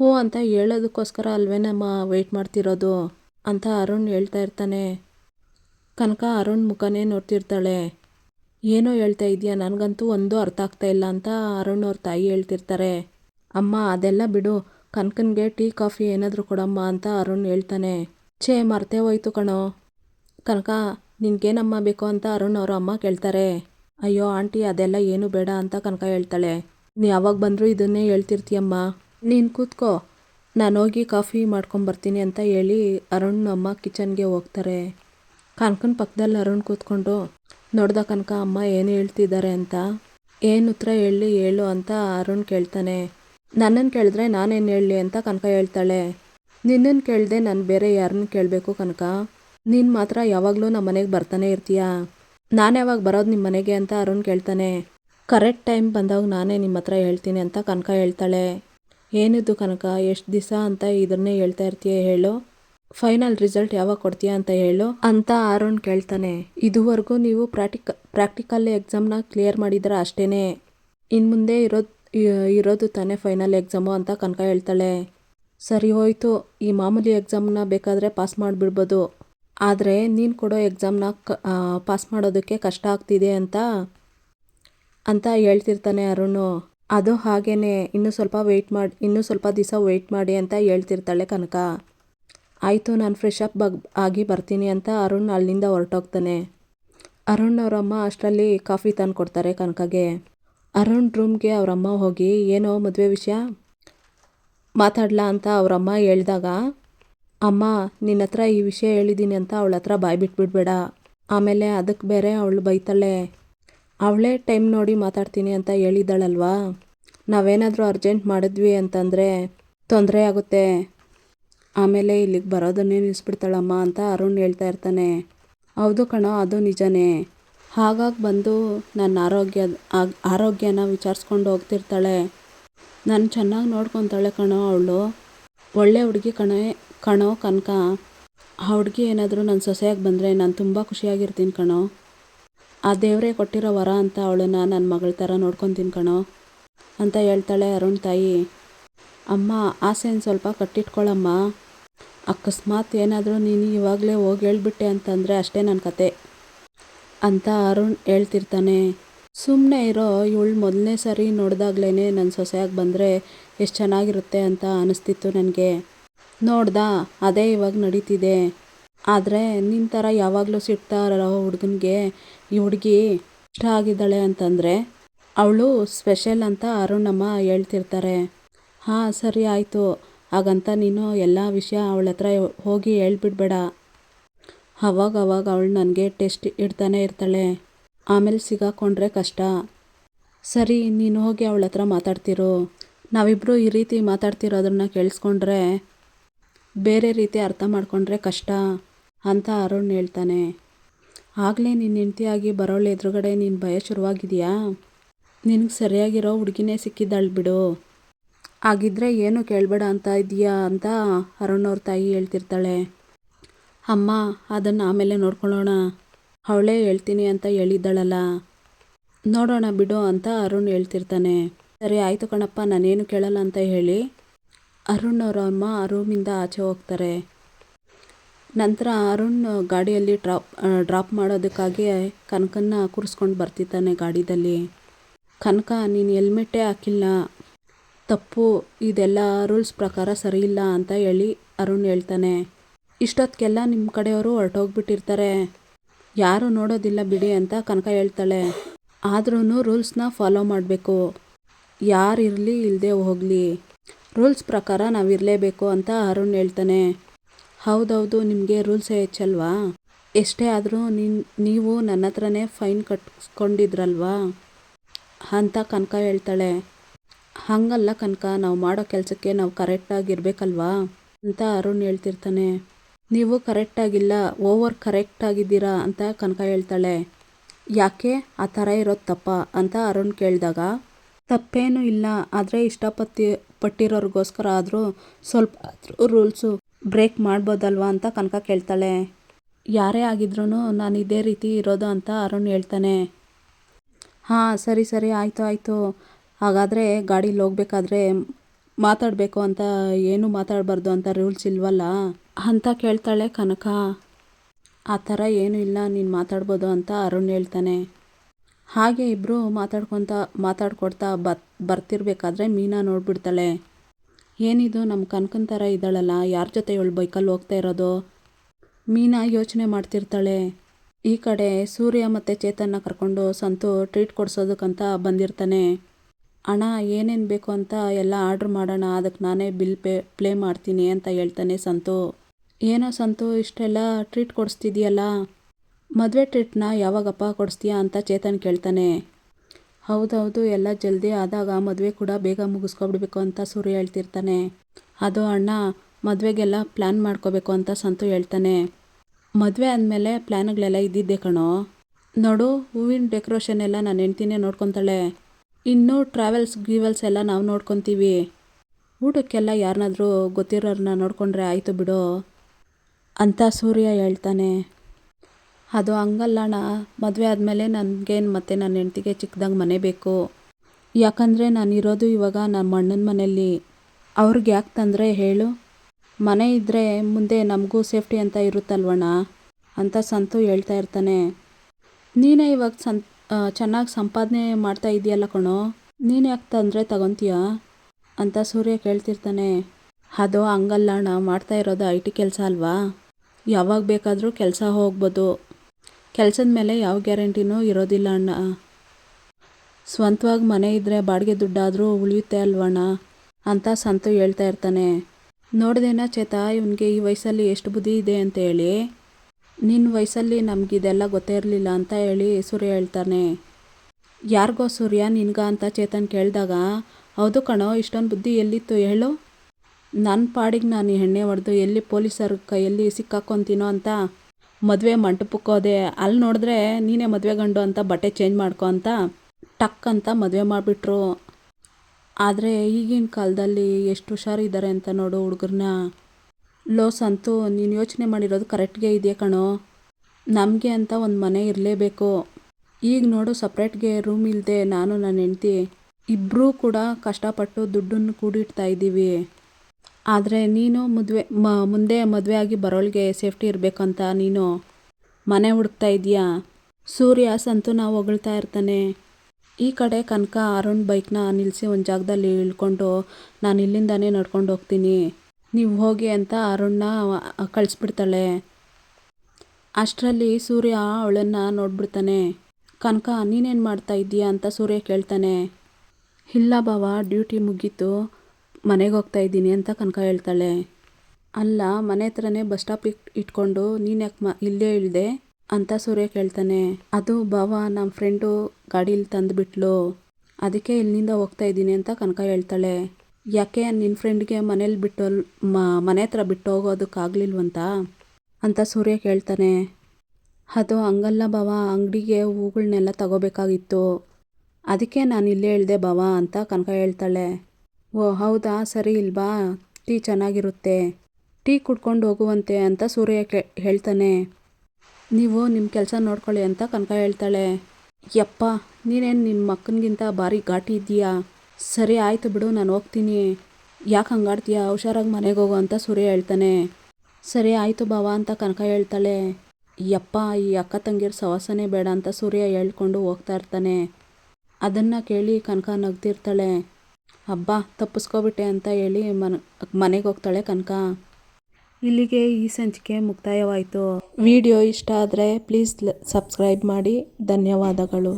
Speaker 1: ಹ್ಞೂ ಅಂತ ಹೇಳೋದಕ್ಕೋಸ್ಕರ ಅಲ್ವೇನಮ್ಮ ವೆಯ್ಟ್ ಮಾಡ್ತಿರೋದು? ಅಂತ ಅರುಣ್ ಹೇಳ್ತಾ ಇರ್ತಾನೆ. ಕನಕ ಅರುಣ್ ಮುಖನೇ ನೋಡ್ತಿರ್ತಾಳೆ. ಏನೋ ಹೇಳ್ತಾ ಇದೆಯಾ? ನನಗಂತೂ ಒಂದೂ ಅರ್ಥ ಆಗ್ತಾ ಇಲ್ಲ ಅಂತ ಅರುಣ್ ಅವ್ರ ತಾಯಿ ಹೇಳ್ತಿರ್ತಾರೆ. ಅಮ್ಮ, ಅದೆಲ್ಲ ಬಿಡು. ಕನ್ಕನ್ಗೆ ಟೀ, ಕಾಫಿ ಏನಾದರೂ ಕೊಡಮ್ಮ ಅಂತ ಅರುಣ್ ಹೇಳ್ತಾನೆ. ಛೇ, ಮರ್ತೇ ಹೋಯ್ತು ಕಣೋ. ಕನಕ, ನಿನಗೇನಮ್ಮ ಬೇಕು ಅಂತ ಅರುಣ್ ಅವರ ಅಮ್ಮ ಕೇಳ್ತಾರೆ. ಅಯ್ಯೋ, ಆಂಟಿ, ಅದೆಲ್ಲ ಏನು ಬೇಡ ಅಂತ ಕನಕ ಹೇಳ್ತಾಳೆ. ನೀ ಯಾವಾಗ ಬಂದರೂ ಇದನ್ನೇ ಹೇಳ್ತಿರ್ತೀಯಮ್ಮ. ನೀನು ಕೂತ್ಕೋ. ನಾನು ಹೋಗಿ ಕಾಫಿ ಮಾಡ್ಕೊಂಬರ್ತೀನಿ ಅಂತ ಹೇಳಿ ಅರುಣ್ ಅಮ್ಮ ಕಿಚನ್ಗೆ ಹೋಗ್ತಾರೆ. ಕನಕನ ಪಕ್ಕದಲ್ಲಿ ಅರುಣ್ ಕೂತ್ಕೊಂಡು ನೋಡ್ದ ಕನಕ, ಅಮ್ಮ ಏನು ಹೇಳ್ತಿದ್ದಾರೆ ಅಂತ? ಏನು ಉತ್ತರ ಹೇಳಿ, ಹೇಳು ಅಂತ ಅರುಣ್ ಕೇಳ್ತಾನೆ. ನನ್ನನ್ನು ಕೇಳಿದ್ರೆ ನಾನೇನು ಹೇಳಲಿ ಅಂತ ಕನಕ ಹೇಳ್ತಾಳೆ. ನಿನ್ನನ್ನು ಕೇಳಿದೆ ನಾನು ಬೇರೆ ಯಾರನ್ನ ಕೇಳಬೇಕು ಕನಕ? ನೀನು ಮಾತ್ರ ಯಾವಾಗಲೂ ನಮ್ಮ ಮನೆಗೆ ಬರ್ತಾನೆ ಇರ್ತೀಯಾ? ನಾನು ಯಾವಾಗ ಬರೋದು ನಿಮ್ಮ ಮನೆಗೆ ಅಂತ ಅರುಣ್ ಕೇಳ್ತಾನೆ. ಕರೆಕ್ಟ್ ಟೈಮ್ ಬಂದಾಗ ನಾನೇ ನಿಮ್ಮ ಹತ್ರ ಹೇಳ್ತೀನಿ ಅಂತ ಕನಕ ಹೇಳ್ತಾಳೆ. ಏನಿದ್ದು ಕನಕ, ಎಷ್ಟು ದಿವಸ ಅಂತ ಇದನ್ನೇ ಹೇಳ್ತಾ ಇರ್ತೀಯ ಹೇಳು? ಫೈನಲ್ ರಿಸಲ್ಟ್ ಯಾವಾಗ ಕೊಡ್ತೀಯ ಅಂತ ಹೇಳು ಅಂತ ಅರುಣ್ ಕೇಳ್ತಾನೆ. ಇದುವರೆಗೂ ನೀವು ಪ್ರಾಕ್ಟಿಕ, ಪ್ರಾಕ್ಟಿಕಲ್ ಎಕ್ಸಾಮ್ನ ಕ್ಲಿಯರ್ ಮಾಡಿದ್ರೆ ಅಷ್ಟೇ ಇನ್ನು ಮುಂದೆ ಇರೋದು ಇರೋದು ತಾನೇ ಫೈನಲ್ ಎಕ್ಸಾಮು ಅಂತ ಕನಕ ಹೇಳ್ತಾಳೆ. ಸರಿ ಹೋಯಿತು, ಈ ಮಾಮೂಲಿ ಎಕ್ಸಾಮ್ನ ಬೇಕಾದರೆ ಪಾಸ್ ಮಾಡಿಬಿಡ್ಬೋದು. ಆದರೆ ನೀನು ಕೊಡೋ ಎಕ್ಸಾಮ್ನ ಕ ಪಾಸ್ ಮಾಡೋದಕ್ಕೆ ಕಷ್ಟ ಆಗ್ತಿದೆ ಅಂತ ಅಂತ ಹೇಳ್ತಿರ್ತಾನೆ ಅರುಣು. ಅದು ಹಾಗೇ ಇನ್ನೂ ಸ್ವಲ್ಪ ವೆಯ್ಟ್ ಮಾಡಿ, ಇನ್ನೂ ಸ್ವಲ್ಪ ದಿವಸ ವೆಯ್ಟ್ ಮಾಡಿ ಅಂತ ಹೇಳ್ತಿರ್ತಾಳೆ ಕನಕ. ಆಯಿತು, ನಾನು ಫ್ರೆಶ್ ಅಪ್ ಬಗ್, ಆಗಿ ಬರ್ತೀನಿ ಅಂತ ಅರುಣ್ ಅಲ್ಲಿಂದ ಹೊರಟೋಗ್ತಾನೆ. ಅರುಣ್ ಅವರಮ್ಮ ಅಷ್ಟರಲ್ಲಿ ಕಾಫಿ ತಂದು ಕೊಡ್ತಾರೆ ಕನಕಗೆ. ಅರುಣ್ ರೂಮ್ಗೆ ಅವರಮ್ಮ ಹೋಗಿ, ಏನೋ ಮದುವೆ ವಿಷಯ? ಮಾತಾಡ್ಲಾ ಅಂತ ಅವರಮ್ಮ ಹೇಳಿದಾಗ, ಅಮ್ಮ, ನಿನ್ನ ಹತ್ರ ಈ ವಿಷಯ ಹೇಳಿದ್ದೀನಿ ಅಂತ ಅವಳ ಹತ್ರ ಬಾಯ್ ಬಿಟ್ಬಿಡ್ಬೇಡ. ಆಮೇಲೆ ಅದಕ್ಕೆ ಬೇರೆ ಅವಳು ಬೈತಾಳೆ. ಅವಳೇ ಟೈಮ್ ನೋಡಿ ಮಾತಾಡ್ತೀನಿ ಅಂತ ಹೇಳಿದ್ದಾಳಲ್ವಾ? ನಾವೇನಾದರೂ ಅರ್ಜೆಂಟ್ ಮಾಡಿದ್ವಿ ಅಂತಂದರೆ ತೊಂದರೆ ಆಗುತ್ತೆ. ಆಮೇಲೆ ಇಲ್ಲಿಗೆ ಬರೋದನ್ನೇ ನಿಲ್ಲಿಸ್ಬಿಡ್ತಾಳಮ್ಮ ಅಂತ ಅರುಣ್ ಹೇಳ್ತಾ ಇರ್ತಾನೆ. ಹೌದು ಕಣೋ, ಅದು ನಿಜನೇ. ಹಾಗಾಗಿ ಬಂದು ನನ್ನ ಆರೋಗ್ಯ ಆರೋಗ್ಯನ ವಿಚಾರಿಸ್ಕೊಂಡು ಹೋಗ್ತಿರ್ತಾಳೆ. ನಾನು ಚೆನ್ನಾಗಿ ನೋಡ್ಕೊತಾಳೆ ಕಣೋ ಅವಳು. ಒಳ್ಳೆ ಹುಡುಗಿ ಕಣೆ, ಕಣೋ ಕನಕ. ಆ ಹುಡುಗಿ ಏನಾದರೂ ನನ್ನ ಸೊಸೆಯಾಗಿ ಬಂದರೆ ನಾನು ತುಂಬ ಖುಷಿಯಾಗಿರ್ತೀನಿ ಕಣೋ. ಆ ದೇವರೇ ಕೊಟ್ಟಿರೋ ವರ ಅಂತ ಅವಳನ್ನ ನನ್ನ ಮಗಳ ಥರ ನೋಡ್ಕೊತೀನಿ ಕಣೋ, ಅಂತ ಹೇಳ್ತಾಳೆ ಅರುಣ್ ತಾಯಿ. ಅಮ್ಮ ಆಸೆನ ಸ್ವಲ್ಪ ಕಟ್ಟಿಟ್ಕೊಳ್ಳಮ್ಮ ಅಕಸ್ಮಾತ್ ಏನಾದರೂ ನೀನು ಇವಾಗಲೇ ಹೋಗಿ ಹೇಳ್ಬಿಟ್ಟೆ ಅಂತಂದರೆ ಅಷ್ಟೇ ನನ್ನ ಕತೆ. ಅಂತ ಅರುಣ್ ಹೇಳ್ತಿರ್ತಾನೆ. ಸುಮ್ಮನೆ ಇರೋ ಇವಳು ಮೊದಲನೇ ಸರಿ ನೋಡಿದಾಗ್ಲೇ ನನ್ನ ಸೊಸೆಯಾಗಿ ಬಂದರೆ ಎಷ್ಟು ಚೆನ್ನಾಗಿರುತ್ತೆ ಅಂತ ಅನಿಸ್ತಿತ್ತು ನನಗೆ. ನೋಡ್ದ, ಅದೇ ಇವಾಗ ನಡೀತಿದೆ. ಆದರೆ ನಿನ್ನ ಥರ ಯಾವಾಗಲೂ ಸಿಗ್ತಾ ಇರೋ ಹುಡುಗನಿಗೆ ಈ ಹುಡುಗಿ ಇಷ್ಟ ಆಗಿದ್ದಾಳೆ ಅಂತಂದರೆ ಅವಳು ಸ್ಪೆಷಲ್ ಅಂತ ಅರುಣಮ್ಮ ಹೇಳ್ತಿರ್ತಾರೆ. ಹಾಂ, ಸರಿ ಆಯಿತು. ಹಾಗಂತ ನೀನು ಎಲ್ಲ ವಿಷಯ ಅವಳ ಹತ್ರ ಹೋಗಿ ಹೇಳ್ಬಿಡ್ಬೇಡ. ಅವಾಗ ಅವಾಗ ಅವಳು ನನಗೆ ಟೆಸ್ಟ್ ಇಡ್ತಾನೆ ಇರ್ತಾಳೆ. ಆಮೇಲೆ ಸಿಗಾಕೊಂಡ್ರೆ ಕಷ್ಟ. ಸರಿ, ನೀನು ಹೋಗಿ ಅವಳ ಹತ್ರ ಮಾತಾಡ್ತಿರು. ನಾವಿಬ್ಬರು ಈ ರೀತಿ ಮಾತಾಡ್ತಿರೋದನ್ನ ಕೇಳಿಸ್ಕೊಂಡ್ರೆ ಬೇರೆ ರೀತಿ ಅರ್ಥ ಮಾಡಿಕೊಂಡ್ರೆ ಕಷ್ಟ ಅಂತ ಅರುಣ್ ಹೇಳ್ತಾನೆ. ಆಗಲೇ ನಿನ್ನ ಹೆಂಡತಿಯಾಗಿ ಬರೋಳ ಎದುರುಗಡೆ ನೀನು ಭಯ ಶುರುವಾಗಿದೆಯಾ? ನಿನಗೆ ಸರಿಯಾಗಿರೋ ಹುಡುಗಿನೇ ಸಿಕ್ಕಿದ್ದಾಳು ಬಿಡು. ಆಗಿದ್ದರೆ ಏನು ಕೇಳಬೇಡ ಅಂತ ಇದೆಯಾ ಅಂತ ಅರುಣ್ ಅವ್ರ ತಾಯಿ ಹೇಳ್ತಿರ್ತಾಳೆ. ಅಮ್ಮ, ಅದನ್ನು ಆಮೇಲೆ ನೋಡ್ಕೊಳ್ಳೋಣ. ಅವಳೇ ಹೇಳ್ತೀನಿ ಅಂತ ಹೇಳಿದ್ದಾಳಲ್ಲ. ನೋಡೋಣ ಬಿಡು ಅಂತ ಅರುಣ್ ಹೇಳ್ತಿರ್ತಾನೆ. ಸರಿ ಆಯಿತು ಕಣಪ್ಪ, ನಾನೇನು ಕೇಳಲ್ಲ ಅಂತ ಹೇಳಿ ಅರುಣ್ ಅವರ ಅಮ್ಮ ರೂಮಿಂದ ಆಚೆ ಹೋಗ್ತಾರೆ. ನಂತರ ಅರುಣ್ ಗಾಡಿಯಲ್ಲಿ ಡ್ರಾಪ್ ಡ್ರಾಪ್ ಮಾಡೋದಕ್ಕಾಗಿ ಕನಕನ್ನ ಕೂರಿಸ್ಕೊಂಡು ಬರ್ತಿದ್ದಾನೆ ಗಾಡಿದಲ್ಲಿ. ಕನಕ, ನೀನು ಹೆಲ್ಮೆಟ್ಟೇ ಹಾಕಿಲ್ಲ. ತಪ್ಪು, ಇದೆಲ್ಲ ರೂಲ್ಸ್ ಪ್ರಕಾರ ಸರಿ ಇಲ್ಲ ಅಂತ ಹೇಳಿ ಅರುಣ್ ಹೇಳ್ತಾನೆ. ಇಷ್ಟೊತ್ತಿಗೆಲ್ಲ ನಿಮ್ಮ ಕಡೆಯವರು ಹೊರಟೋಗ್ಬಿಟ್ಟಿರ್ತಾರೆ. ಯಾರು ನೋಡೋದಿಲ್ಲ ಬಿಡಿ ಅಂತ ಕನಕ ಹೇಳ್ತಾಳೆ. ಆದ್ರೂ ರೂಲ್ಸ್ನ ಫಾಲೋ ಮಾಡಬೇಕು. ಯಾರು ಇರಲಿ ಇಲ್ಲದೆ ಹೋಗಲಿ. ರೂಲ್ಸ್ ಪ್ರಕಾರ ನಾವು ಇರಲೇಬೇಕು ಅಂತ ಅರುಣ್ ಹೇಳ್ತಾನೆ. ಹೌದೌದು, ನಿಮಗೆ ರೂಲ್ಸೇ ಹೆಚ್ಚಲ್ವಾ? ಎಷ್ಟೇ ಆದರೂ ನಿನ್, ನೀವು ನನ್ನ ಹತ್ರನೇ ಫೈನ್ ಕಟ್ಸ್ಕೊಂಡಿದ್ರಲ್ವಾ? ಅಂತ ಕನಕ ಹೇಳ್ತಾಳೆ. ಹಾಗಲ್ಲ ಕನಕ, ನಾವು ಮಾಡೋ ಕೆಲಸಕ್ಕೆ ನಾವು ಕರೆಕ್ಟಾಗಿರ್ಬೇಕಲ್ವಾ ಅಂತ ಅರುಣ್ ಹೇಳ್ತಿರ್ತಾನೆ. ನೀವು ಕರೆಕ್ಟಾಗಿಲ್ಲ ಓವರ್ ಕರೆಕ್ಟಾಗಿದ್ದೀರಾ ಅಂತ ಕನಕ ಹೇಳ್ತಾಳೆ. ಯಾಕೆ? ಆ ಥರ ಇರೋದು ತಪ್ಪ ಅಂತ ಅರುಣ್ ಕೇಳಿದಾಗ. ತಪ್ಪೇನೂ ಇಲ್ಲ, ಆದರೆ ಇಷ್ಟಪತ್ತಿ ಪಟ್ಟಿರೋರಿಗೋಸ್ಕರ ಆದರೂ ಸ್ವಲ್ಪ ರೂಲ್ಸು ಬ್ರೇಕ್ ಮಾಡ್ಬೋದಲ್ವಾ ಅಂತ ಕನಕ ಕೇಳ್ತಾಳೆ. ಯಾರೇ ಆಗಿದ್ರೂ ನಾನು ಇದೇ ರೀತಿ ಇರೋದು ಅಂತ ಅರುಣ್ ಹೇಳ್ತಾನೆ. ಹಾಂ, ಸರಿ ಸರಿ, ಆಯಿತು ಆಯಿತು. ಹಾಗಾದರೆ ಗಾಡೀಲಿ ಹೋಗ್ಬೇಕಾದ್ರೆ ಮಾತಾಡಬೇಕು ಅಂತ ಏನು ಮಾತಾಡಬಾರ್ದು ಅಂತ ರೂಲ್ಸ್ ಇಲ್ವಲ್ಲ? ಅಂತ ಕೇಳ್ತಾಳೆ ಕನಕ. ಆ ಥರ ಏನೂ ಇಲ್ಲ, ನೀನು ಮಾತಾಡ್ಬೋದು ಅಂತ ಅರುಣ್ ಹೇಳ್ತಾನೆ. ಹಾಗೆ ಇಬ್ಬರು ಮಾತಾಡ್ಕೊತ, ಮಾತಾಡ್ಕೊಡ್ತಾ ಬತ್ ಬರ್ತಿರ್ಬೇಕಾದ್ರೆ ಮೀನಾ ನೋಡ್ಬಿಡ್ತಾಳೆ. ಏನಿದು ನಮ್ಮ ಕನಕನ ಥರ ಇದ್ದಾಳಲ್ಲ, ಯಾರ ಜೊತೆ ಇವಳು ಬೈಕಲ್ಲಿ ಹೋಗ್ತಾ ಇರೋದು? ಮೀನಾ ಯೋಚನೆ ಮಾಡ್ತಿರ್ತಾಳೆ. ಈ ಕಡೆ ಸೂರ್ಯ ಮತ್ತು ಚೇತನ್ನ ಕರ್ಕೊಂಡು ಸಂತು ಟ್ರೀಟ್ ಕೊಡ್ಸೋದಕ್ಕಂತ ಬಂದಿರ್ತಾನೆ. ಅಣ್ಣ, ಏನೇನು ಬೇಕು ಅಂತ ಎಲ್ಲ ಆರ್ಡ್ರ್ ಮಾಡೋಣ ಅದಕ್ಕೆ ನಾನೇ ಬಿಲ್ ಪೇ, ಪ್ಲೇ ಮಾಡ್ತೀನಿ ಅಂತ ಹೇಳ್ತಾನೆ ಸಂತು. ಏನೋ ಸಂತು, ಇಷ್ಟೆಲ್ಲ ಟ್ರೀಟ್ ಕೊಡಿಸ್ತಿದ್ಯಲ್ಲ? ಮದುವೆ ಟ್ರೀಟ್ನ ಯಾವಾಗಪ್ಪ ಕೊಡಿಸ್ತೀಯಾ ಅಂತ ಚೇತನ್ ಕೇಳ್ತಾನೆ. ಹೌದೌದು, ಎಲ್ಲ ಜಲ್ದಿ ಆದಾಗ ಮದುವೆ ಕೂಡ ಬೇಗ ಮುಗಿಸ್ಕೊಬಿಡ್ಬೇಕು ಅಂತ ಸೂರ್ಯ ಹೇಳ್ತಿರ್ತಾನೆ. ಅದು ಅಣ್ಣ, ಮದುವೆಗೆಲ್ಲ ಪ್ಲ್ಯಾನ್ ಮಾಡ್ಕೋಬೇಕು ಅಂತ ಸಂತು ಹೇಳ್ತಾನೆ. ಮದುವೆ ಆದಮೇಲೆ ಪ್ಲ್ಯಾನ್ಗಳೆಲ್ಲ ಇದ್ದಿದ್ದೆ ಕಣೋ? ನೋಡು, ಹೂವಿನ ಡೆಕೋರೇಷನ್ ಎಲ್ಲ ನಾನು ಹೆಂಡ್ತಿನೇ ನೋಡ್ಕೊತಾಳೆ. ಇನ್ನು ಟ್ರಾವೆಲ್ಸ್ ಗೀವೆಲ್ಸ್ ಎಲ್ಲ ನಾವು ನೋಡ್ಕೊತೀವಿ. ಊಟಕ್ಕೆಲ್ಲ ಯಾರನ್ನಾದ್ರೂ ಗೊತ್ತಿರೋರನ್ನ ನೋಡಿಕೊಂಡ್ರೆ ಆಯಿತು ಬಿಡು, ಅಂತ ಸೂರ್ಯ ಹೇಳ್ತಾನೆ. ಅದು ಹಂಗಲ್ಲಣ್ಣ ಮದುವೆ ಆದಮೇಲೆ ನನಗೇನು ಮತ್ತೆ ನನ್ನ ಹೆಂಡ್ತಿಗೆ ಚಿಕ್ಕದಾಗಿ ಮನೆ ಬೇಕು. ಯಾಕಂದರೆ ನಾನು ಇರೋದು ಇವಾಗ ನಮ್ಮ ಅಣ್ಣನ ಮನೆಯಲ್ಲಿ. ಅವ್ರಿಗೆ ಯಾಕೆ ತಂದರೆ ಹೇಳು. ಮನೆ ಇದ್ದರೆ ಮುಂದೆ ನಮಗೂ ಸೇಫ್ಟಿ ಅಂತ ಇರುತ್ತಲ್ವಣ್ಣ, ಅಂತ ಸಂತು ಹೇಳ್ತಾ ಇರ್ತಾನೆ. ನೀನೇ ಇವಾಗ ಸಂ ಚೆನ್ನಾಗಿ ಸಂಪಾದನೆ ಮಾಡ್ತಾ ಇದೆಯಲ್ಲ ಕಣೋ. ನೀನು ಯಾಕೆ ತಂದರೆ ತಗೊತೀಯಾ? ಅಂತ ಸೂರ್ಯ ಕೇಳ್ತಿರ್ತಾನೆ. ಅದು ಹಂಗಲ್ಲ ಅಣ್ಣ, ಮಾಡ್ತಾ ಇರೋದು ಐ ಟಿ ಕೆಲಸ ಅಲ್ವಾ? ಯಾವಾಗ ಬೇಕಾದರೂ ಕೆಲಸ ಹೋಗ್ಬೋದು. ಕೆಲಸದ ಮೇಲೆ ಯಾವ ಗ್ಯಾರಂಟಿನೂ ಇರೋದಿಲ್ಲ ಅಣ್ಣ. ಸ್ವಂತವಾಗಿ ಮನೆ ಇದ್ದರೆ ಬಾಡಿಗೆ ದುಡ್ಡಾದರೂ ಉಳಿಯುತ್ತೆ ಅಲ್ವಣ್ಣ ಅಂತ ಸಂತು ಹೇಳ್ತಾ ಇರ್ತಾನೆ. ನೋಡ್ದೇನಾ ಚೇತ, ಇವನಿಗೆ ಈ ವಯಸ್ಸಲ್ಲಿ ಎಷ್ಟು ಬುದ್ಧಿ ಇದೆ ಅಂತ ಹೇಳಿ. ನಿನ್ನ ವಯಸ್ಸಲ್ಲಿ ನಮಗಿದೆಲ್ಲ ಗೊತ್ತೇ ಇರಲಿಲ್ಲ ಅಂತ ಹೇಳಿ ಸೂರ್ಯ ಹೇಳ್ತಾನೆ. ಯಾರಿಗೋ ಸೂರ್ಯ ನಿನ್ಗ ಅಂತ ಚೇತನ್ ಕೇಳಿದಾಗ, ಹೌದು ಕಣೋ, ಇಷ್ಟೊಂದು ಬುದ್ಧಿ ಎಲ್ಲಿತ್ತು ಹೇಳು? ನನ್ನ ಪಾಡಿಗೆ ನಾನು ಎಣ್ಣೆ ಹೊಡೆದು ಎಲ್ಲಿ ಪೊಲೀಸರ ಕೈಯಲ್ಲಿ ಸಿಕ್ಕಾಕೊಂತೀನೋ ಅಂತ ಮದುವೆ ಮಂಟಪಕ್ಕೆ ಅಲ್ಲಿ ನೋಡಿದ್ರೆ ನೀನೇ ಮದುವೆ ಗಂಡು ಅಂತ ಬಟ್ಟೆ ಚೇಂಜ್ ಮಾಡ್ಕೊ ಅಂತ ಟಕ್ ಅಂತ ಮದುವೆ ಮಾಡಿಬಿಟ್ರು. ಆದರೆ ಈಗಿನ ಕಾಲದಲ್ಲಿ ಎಷ್ಟು ಹುಷಾರಿದ್ದಾರೆ ಅಂತ ನೋಡು ಹುಡುಗರನ್ನ ಲೋಸ್ ಸಂತು ನೀನು ಯೋಚನೆ ಮಾಡಿರೋದು ಕರೆಕ್ಟ್ಗೆ ಇದೆಯಾ ಕಣೋ? ನಮಗೆ ಅಂತ ಒಂದು ಮನೆ ಇರಲೇಬೇಕು. ಈಗ ನೋಡು ಸಪ್ರೇಟ್ಗೆ ರೂಮ್ ಇಲ್ಲದೆ ನಾನು ನನ್ನ ಹೆಂಡ್ತಿ ಇಬ್ಬರೂ ಕೂಡ ಕಷ್ಟಪಟ್ಟು ದುಡ್ಡನ್ನು ಕೂಡಿಡ್ತಾ ಇದ್ದೀವಿ. ಆದರೆ ನೀನು ಮದುವೆ, ಮ, ಮುಂದೆ ಮದುವೆ ಆಗಿ ಬರೋಳಿಗೆ ಸೇಫ್ಟಿ ಇರಬೇಕಂತ ನೀನು ಮನೆ ಹುಡುಕ್ತಾ ಇದೀಯಾ ಸೂರ್ಯ ನಾವು ಹೊಗಳ್ತಾ ಇರ್ತಾನೆ. ಈ ಕಡೆ ಕನಕ ಅರುಣ್ ಬೈಕ್ನ ನಿಲ್ಲಿಸಿ ಒಂದು ಜಾಗದಲ್ಲಿ ಇಳ್ಕೊಂಡು ನಾನು ಇಲ್ಲಿಂದಾನೇ ನಡ್ಕೊಂಡು ಹೋಗ್ತೀನಿ. ನೀವು ಹೋಗಿ ಅಂತ ಅರುಣ್ನ ಕಳಿಸ್ಬಿಡ್ತಾಳೆ. ಅಷ್ಟರಲ್ಲಿ ಸೂರ್ಯ ಅವಳನ್ನು ನೋಡ್ಬಿಡ್ತಾನೆ. ಕನಕ, ನೀನೇನು ಮಾಡ್ತಾ ಇದ್ದೀಯಾ ಅಂತ ಸೂರ್ಯ ಕೇಳ್ತಾನೆ. ಇಲ್ಲ ಬಾವ, ಡ್ಯೂಟಿ ಮುಗೀತು. ಮನೆಗೆ ಹೋಗ್ತಾ ಇದ್ದೀನಿ ಅಂತ ಕನಕ ಹೇಳ್ತಾಳೆ. ಅಲ್ಲ, ಮನೆ ಹತ್ರನೇ ಬಸ್ ಸ್ಟಾಪ್ ಇಟ್, ಇಟ್ಕೊಂಡು ನೀನು ಯಾಕೆ ಮ, ಇಲ್ಲೇ ಇಳಿದೆ ಅಂತ ಸೂರ್ಯ ಕೇಳ್ತಾನೆ. ಅದು ಬಾವ ನಮ್ಮ ಫ್ರೆಂಡು ಗಾಡೀಲಿ ತಂದುಬಿಟ್ಲು. ಅದಕ್ಕೆ ಇಲ್ಲಿಂದ ಹೋಗ್ತಾ ಇದ್ದೀನಿ ಅಂತ ಕನಕ ಹೇಳ್ತಾಳೆ. ಯಾಕೆ ನಿನ್ನ ಫ್ರೆಂಡ್ಗೆ ಮನೇಲಿ ಬಿಟ್ಟು ಮನೆ ಹತ್ರ ಬಿಟ್ಟು ಹೋಗೋದಕ್ಕಾಗಲಿಲ್ವಂತ ಅಂತ ಸೂರ್ಯ ಕೇಳ್ತಾನೆ. ಅದು ಹಂಗಲ್ಲ ಬಾವ ಅಂಗಡಿಗೆ ಹೂಗಳನ್ನೆಲ್ಲ ತಗೋಬೇಕಾಗಿತ್ತು. ಅದಕ್ಕೆ ನಾನು ಇಲ್ಲೇ ಹೇಳ್ದೆ ಬಾವ ಅಂತ ಕನಕ ಹೇಳ್ತಾಳೆ. ಓ, ಹೌದಾ? ಸರಿ ಇಲ್ವಾ? ಟೀ ಚೆನ್ನಾಗಿರುತ್ತೆ. ಟೀ ಕುಡ್ಕೊಂಡು ಹೋಗುವಂತೆ ಅಂತ ಸೂರ್ಯ ಹೇಳ್ತಾನೆ. ನೀವು ನಿಮ್ಮ ಕೆಲಸ ನೋಡ್ಕೊಳ್ಳಿ ಅಂತ ಕನಕ ಹೇಳ್ತಾಳೆ. ಯಪ್ಪ, ನೀನೇನು ನಿಮ್ಮ ಮಕ್ಕನಿಗಿಂತ ಭಾರಿ ಘಾಟಿ ಇದೆಯಾ ಸರಿ ಆಯಿತು ಬಿಡು, ನಾನು ಹೋಗ್ತೀನಿ. ಯಾಕೆ ಹಂಗಾಡ್ತೀಯಾ? ಹುಷಾರಾಗಿ ಮನೆಗೆ ಹೋಗು ಅಂತ ಸೂರ್ಯ ಹೇಳ್ತಾನೆ. ಸರಿ ಆಯಿತು ಬಾವ ಅಂತ ಕನಕ ಹೇಳ್ತಾಳೆ. ಯಪ್ಪ, ಈ ಅಕ್ಕ ತಂಗಿರ ಸವಾಸನೆ ಬೇಡ ಅಂತ ಸೂರ್ಯ ಹೇಳ್ಕೊಂಡು ಹೋಗ್ತಾ ಇರ್ತಾನೆ. ಅದನ್ನು ಕೇಳಿ ಕನಕ ನಗ್ತಿರ್ತಾಳೆ ಹಬ್ಬ ತಪ್ಪಿಸ್ಕೊಬಿಟ್ಟೆ ಅಂತ ಹೇಳಿ ಮನ, ಮನೆಗೆ ಹೋಗ್ತಾಳೆ ಕನಕ. ಇಲ್ಲಿಗೆ ಈ ಸಂಚಿಕೆ ಮುಕ್ತಾಯವಾಯಿತು. ವಿಡಿಯೋ ಇಷ್ಟ ಆದರೆ ಪ್ಲೀಸ್ ಸಬ್ಸ್ಕ್ರೈಬ್ ಮಾಡಿ. ಧನ್ಯವಾದಗಳು.